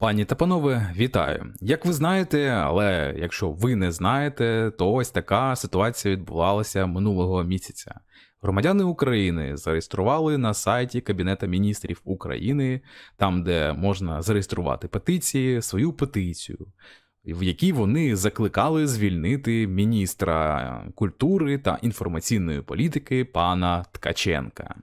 Пані та панове, вітаю! Як ви знаєте, але якщо ви не знаєте, то ось така ситуація відбувалася минулого місяця. Громадяни України зареєстрували на сайті Кабінета міністрів України, там де можна зареєструвати петиції, свою петицію, в якій вони закликали звільнити міністра культури та інформаційної політики пана Ткаченка.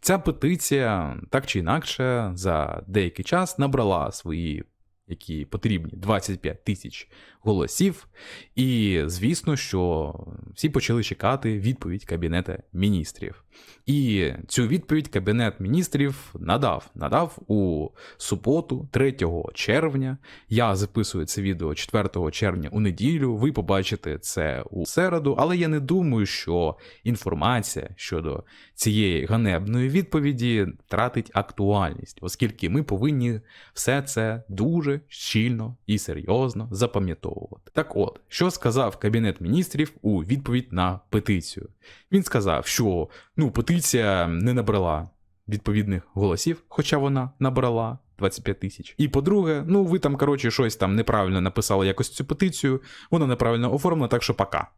Ця петиція так чи інакше за деякий час набрала свої. Які потрібні 25 тисяч голосів, і звісно, що всі почали чекати відповідь Кабінета міністрів. І цю відповідь Кабінет міністрів надав. Надав у суботу, 3 червня. Я записую це відео 4 червня у неділю. Ви побачите це у середу, але я не думаю, що інформація щодо цієї ганебної відповіді тратить актуальність, оскільки ми повинні все це дуже щільно і серйозно запам'ятовувати. Так от, що сказав Кабінет міністрів у відповідь на петицію? Він сказав, що ну, петиція не набрала відповідних голосів, хоча вона набрала 25 тисяч. І по-друге, ну ви там, коротше, щось там неправильно написали якось цю петицію, вона неправильно оформлена, так що пока.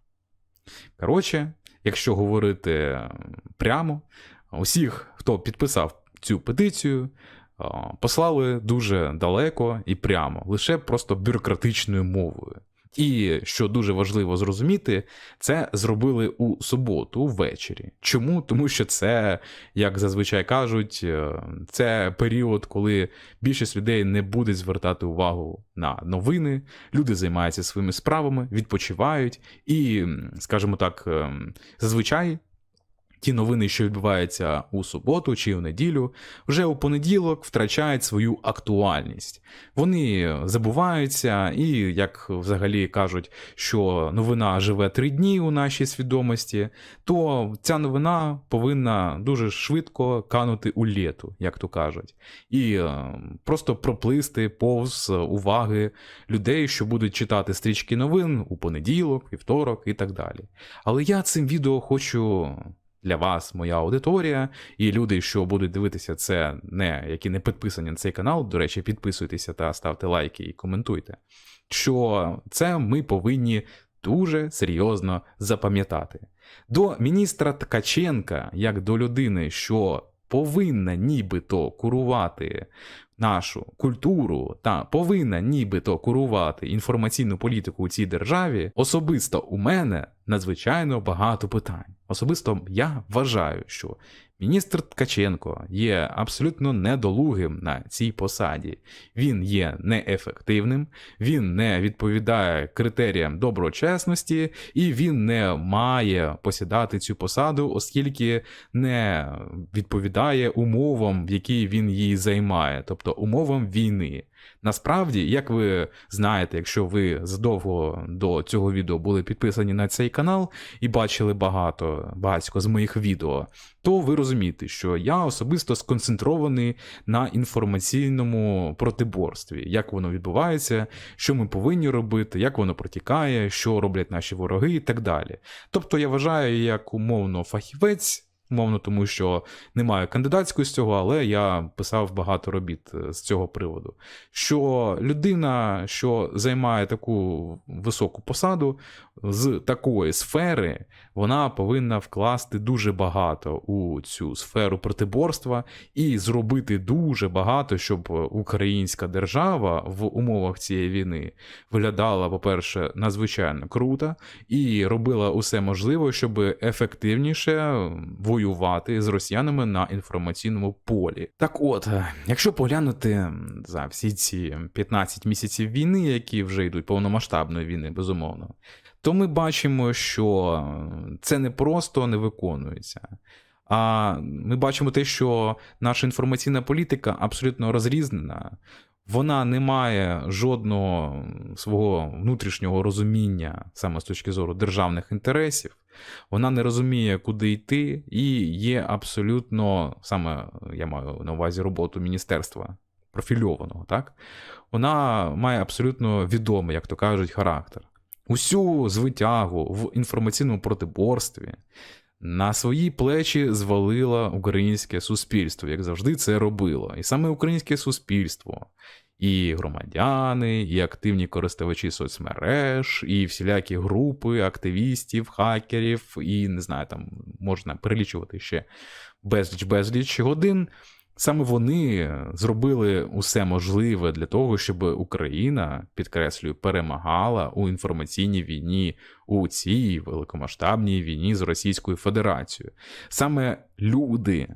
Коротше, якщо говорити прямо, усіх, хто підписав цю петицію, послали дуже далеко і прямо, лише просто бюрократичною мовою. І що дуже важливо зрозуміти, це зробили у суботу ввечері. Чому? Тому що це, як зазвичай кажуть, е, це період, коли більшість людей не буде звертати увагу на новини, люди займаються своїми справами, відпочивають, і, скажімо так, ем, зазвичай ті новини, що відбуваються у суботу чи у неділю, вже у понеділок втрачають свою актуальність. Вони забуваються, і, як взагалі кажуть, що новина живе три дні у нашій свідомості, то ця новина повинна дуже швидко канути у літу, як то кажуть, і е, просто проплисти повз уваги людей, що будуть читати стрічки новин у понеділок, вівторок і так далі. Але я цим відео хочу для вас, моя аудиторія, і люди, що будуть дивитися це, не які не підписані на цей канал. До речі, підписуйтеся та ставте лайки і коментуйте. Що це ми повинні дуже серйозно запам'ятати. До міністра Ткаченка, як до людини, що повинна нібито курувати нашу культуру та повинна нібито курувати інформаційну політику у цій державі, особисто у мене надзвичайно багато питань. Особисто я вважаю, що міністр Ткаченко є абсолютно недолугим на цій посаді. Він є неефективним, він не відповідає критеріям доброчесності, і він не має посідати цю посаду, оскільки не відповідає умовам, в які він її займає, тобто умовам війни. Насправді, як ви знаєте, якщо ви задовго до цього відео були підписані на цей канал і бачили багато багатько з моїх відео, то ви розумієте, що я особисто сконцентрований на інформаційному протиборстві, як воно відбувається, що ми повинні робити, як воно протікає, що роблять наші вороги і так далі. Тобто я вважаю, як умовно фахівець. Мовно, тому що немає кандидатської з цього, але я писав багато робіт е, з цього приводу. Що людина, що займає таку високу посаду з такої сфери, вона повинна вкласти дуже багато у цю сферу протиборства і зробити дуже багато, щоб українська держава в умовах цієї війни виглядала, по-перше, надзвичайно круто і робила усе можливе, щоб ефективніше воювати з росіянами на інформаційному полі. Так от, якщо поглянути за всі ці 15 місяців війни, які вже йдуть повномасштабної війни, безумовно то ми бачимо, що це не просто не виконується. А ми бачимо те, що наша інформаційна політика абсолютно розрізнена, вона не має жодного свого внутрішнього розуміння саме з точки зору державних інтересів. Вона не розуміє, куди йти, і є абсолютно саме я маю на увазі роботу міністерства профільованого. так? Вона має абсолютно відомий, як то кажуть, характер усю звитягу в інформаційному протиборстві на свої плечі звалило українське суспільство, як завжди це робило. І саме українське суспільство і громадяни, і активні користувачі соцмереж, і всілякі групи активістів, хакерів, і не знаю, там можна перелічувати ще безліч-безліч годин. Саме вони зробили усе можливе для того, щоб Україна, підкреслюю, перемагала у інформаційній війні у цій великомасштабній війні з Російською Федерацією. Саме люди,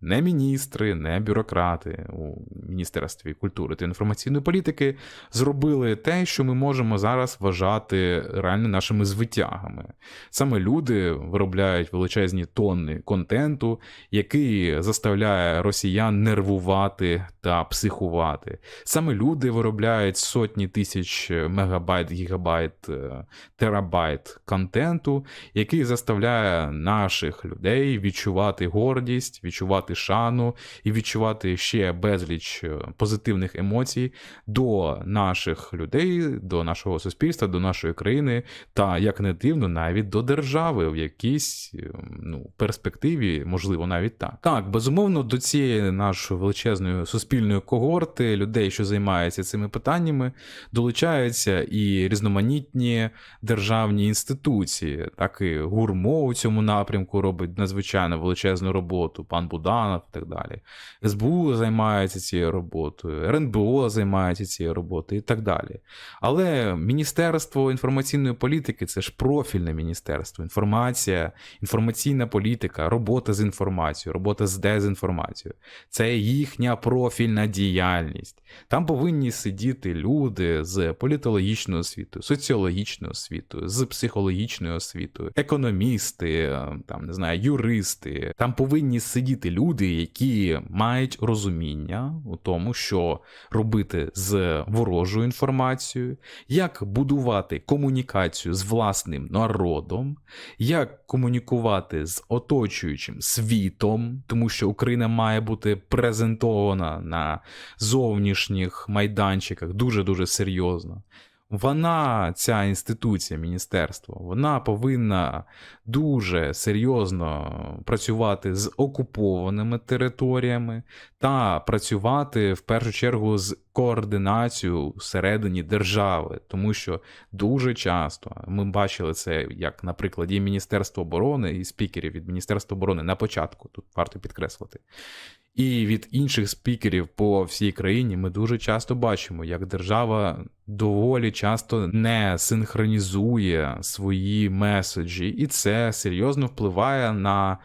не міністри, не бюрократи у Міністерстві культури та інформаційної політики зробили те, що ми можемо зараз вважати реально нашими звитягами. Саме люди виробляють величезні тонни контенту, який заставляє росіян нервувати та психувати. Саме люди виробляють сотні тисяч мегабайт, гігабайт, е, терабайт контенту, який заставляє наших людей відчувати гордість, відчувати шану і відчувати ще безліч е, позитивних емоцій до наших людей, до нашого суспільства, до нашої країни, та як не дивно, навіть до держави в якійсь е, ну, перспективі, можливо, навіть так. Так, безумовно, до цієї нашої величезної суспільної когорти людей, що займаються цими питаннями, долучаються і різноманітні державні інституції, так і гурмо у цьому напрямку робить надзвичайно величезну роботу. Пан Буданов і так далі. СБУ займається цією роботою, РНБО займається цією роботою і так далі. Але Міністерство інформаційної політики це ж профільне міністерство. Інформація, інформаційна політика, робота з інформацією, робота з дезінформацією. Це їхня профільна діяльність. Там повинні сидіти люди з політологічною освітою, соціологічною освітою, з психологічною освітою, економісти, там не знаю, юристи. Там повинні сидіти люди, які мають розуміння у тому, що робити з ворожою інформацією, як будувати комунікацію з власним народом, як комунікувати з оточуючим світом, тому що Україна має бути презентована на зовнішніх майданчиках дуже дуже серйозно. Вона, ця інституція, міністерство, вона повинна дуже серйозно працювати з окупованими територіями та працювати в першу чергу з координацією всередині держави, тому що дуже часто ми бачили це як на прикладі Міністерства оборони і спікерів від Міністерства оборони на початку, тут варто підкреслити. І від інших спікерів по всій країні ми дуже часто бачимо, як держава доволі часто не синхронізує свої меседжі, і це серйозно впливає на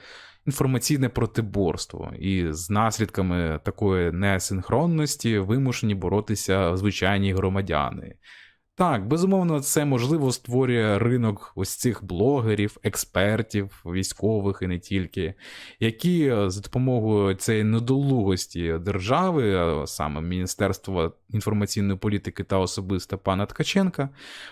інформаційне протиборство. І з наслідками такої несинхронності вимушені боротися звичайні громадяни. Так, безумовно, це можливо створює ринок ось цих блогерів, експертів, військових і не тільки, які е, за допомогою цієї недолугості держави, а саме Міністерства інформаційної політики та особисто пана Ткаченка,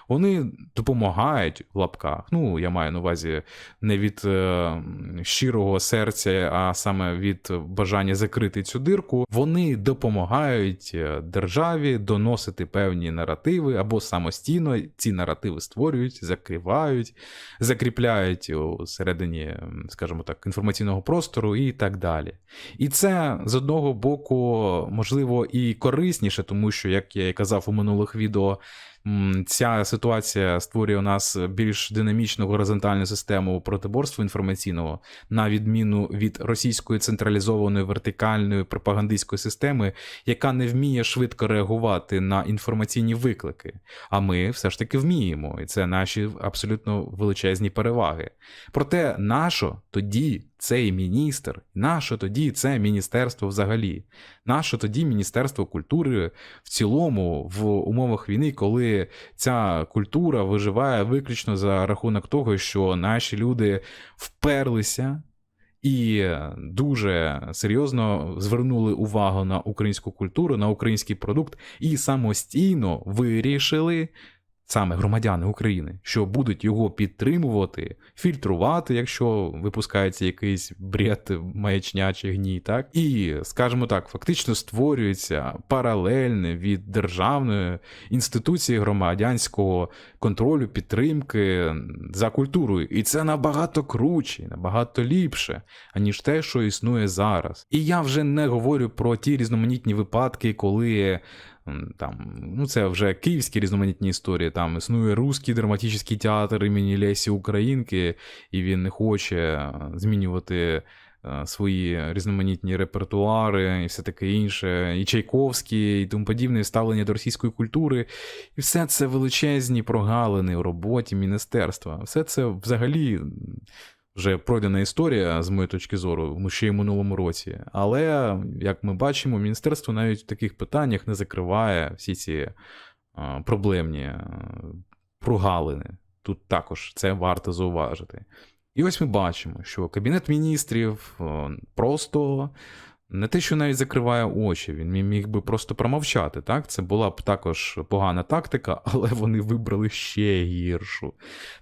вони допомагають в лапках. Ну, я маю на увазі не від е, щирого серця, а саме від бажання закрити цю дирку. Вони допомагають е, державі доносити певні наративи або самостійно ці наративи створюють, закривають, закріпляють у середині, скажімо так, інформаційного простору і так далі. І це з одного боку можливо і корисніше, тому що, як я і казав у минулих відео, Ця ситуація створює у нас більш динамічну горизонтальну систему протиборства інформаційного, на відміну від російської централізованої вертикальної пропагандистської системи, яка не вміє швидко реагувати на інформаційні виклики. А ми все ж таки вміємо, і це наші абсолютно величезні переваги. Проте, нащо тоді цей міністр, нащо тоді це міністерство взагалі? Нащо тоді Міністерство культури в цілому в умовах війни, коли ця культура виживає виключно за рахунок того, що наші люди вперлися. І дуже серйозно звернули увагу на українську культуру, на український продукт, і самостійно вирішили саме громадяни України, що будуть його підтримувати, фільтрувати, якщо випускається якийсь бред маячня чи гній, так і скажімо так, фактично створюється паралельне від державної інституції громадянського контролю, підтримки за культурою, і це набагато круче, набагато ліпше, аніж те, що існує зараз. І я вже не говорю про ті різноманітні випадки, коли там, ну це вже київські різноманітні історії. Там існує Руський драматичний театр імені Лесі Українки, і він не хоче е, змінювати е, свої різноманітні репертуари і все таке інше, і Чайковський, і тому подібне ставлення до російської культури. І все це величезні прогалини в роботі міністерства. Все це взагалі вже пройдена історія, з моєї точки зору, ще й в минулому році. Але, як ми бачимо, міністерство навіть в таких питаннях не закриває всі ці а, проблемні а, прогалини. Тут також це варто зауважити. І ось ми бачимо, що Кабінет міністрів о, просто не те, що навіть закриває очі, він міг би просто промовчати. Так? Це була б також погана тактика, але вони вибрали ще гіршу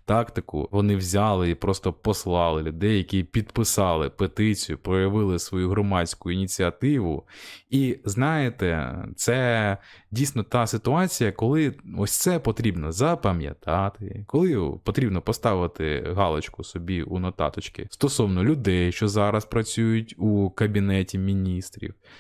тактику. Вони взяли і просто послали людей, які підписали петицію, проявили свою громадську ініціативу. І знаєте, це дійсно та ситуація, коли ось це потрібно запам'ятати, коли потрібно поставити галочку собі у нотаточки стосовно людей, що зараз працюють у кабінеті міністрів,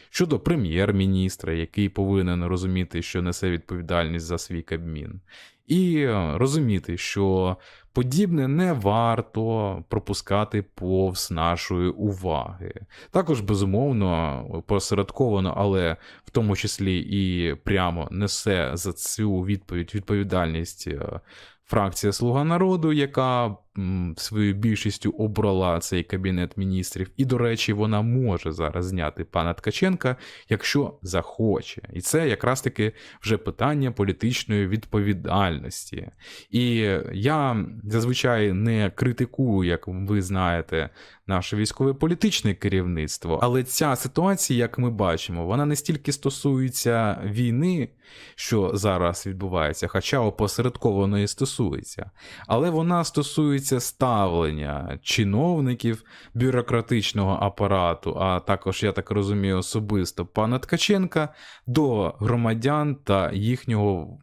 щодо прем'єр-міністра, який повинен розуміти, що несе відповідальність за свій кабмін. І е, розуміти, що подібне не варто пропускати повз нашої уваги. Також, безумовно, посередковано, але в тому числі і прямо несе за цю відповідь відповідальність е, фракція Слуга народу, яка своєю більшістю обрала цей кабінет міністрів. І, до речі, вона може зараз зняти пана Ткаченка, якщо захоче. І це якраз таки вже питання політичної відповідальності. І я зазвичай не критикую, як ви знаєте, наше військове політичне керівництво, але ця ситуація, як ми бачимо, вона не стільки стосується війни, що зараз відбувається, хоча опосередковано і стосується, але вона стосується ставлення чиновників бюрократичного апарату, а також, я так розумію, особисто пана Ткаченка до громадян та їхнього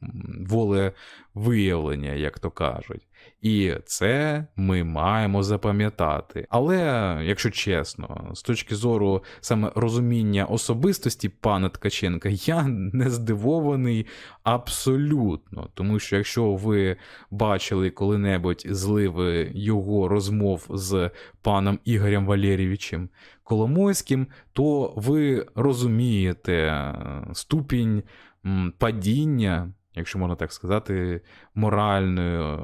волевиявлення, як то кажуть. І це ми маємо запам'ятати. Але, якщо чесно, з точки зору саме розуміння особистості пана Ткаченка, я не здивований абсолютно. Тому що якщо ви бачили коли-небудь зливи його розмов з паном Ігорем Валерійовичем Коломойським, то ви розумієте е, ступінь падіння. Якщо можна так сказати, моральної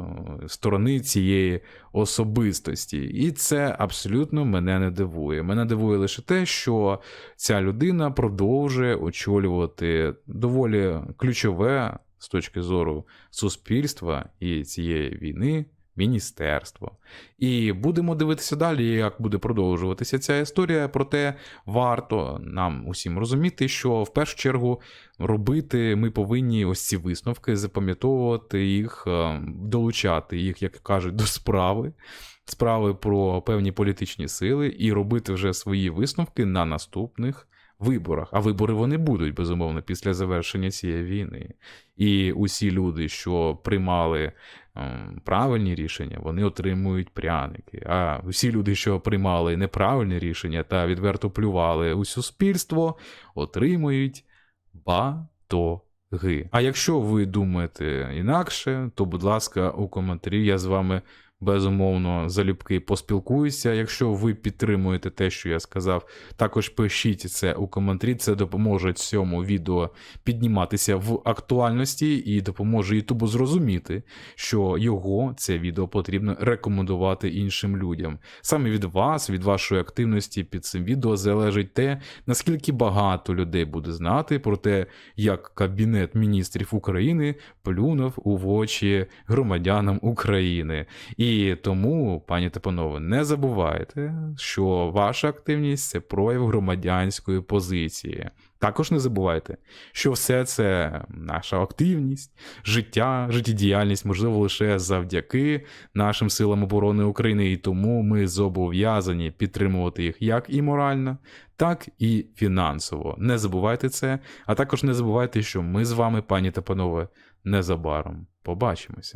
е, сторони цієї особистості. І це абсолютно мене не дивує. Мене дивує лише те, що ця людина продовжує очолювати доволі ключове з точки зору суспільства і цієї війни. Міністерство. І будемо дивитися далі, як буде продовжуватися ця історія. Проте варто нам усім розуміти, що в першу чергу робити ми повинні ось ці висновки, запам'ятовувати їх, е, долучати їх, як кажуть, до справи, справи про певні політичні сили, і робити вже свої висновки на наступних виборах. А вибори вони будуть, безумовно, після завершення цієї війни. І усі люди, що приймали ем, правильні рішення, вони отримують пряники. А всі люди, що приймали неправильні рішення та відверто плювали у суспільство, отримують батоги. А якщо ви думаєте інакше, то, будь ласка, у коментарі я з вами. Безумовно, залюбки поспілкуюся. Якщо ви підтримуєте те, що я сказав, також пишіть це у коментарі. Це допоможе цьому відео підніматися в актуальності і допоможе Ютубу зрозуміти, що його це відео потрібно рекомендувати іншим людям. Саме від вас, від вашої активності під цим відео залежить те, наскільки багато людей буде знати про те, як Кабінет міністрів України плюнув у очі громадянам України. І тому, пані та панове, не забувайте, що ваша активність це прояв громадянської позиції. Також не забувайте, що все це наша активність, життя, життєдіяльність можливо лише завдяки нашим силам оборони України, і тому ми зобов'язані підтримувати їх як і морально, так і фінансово. Не забувайте це, а також не забувайте, що ми з вами, пані та панове, незабаром побачимося.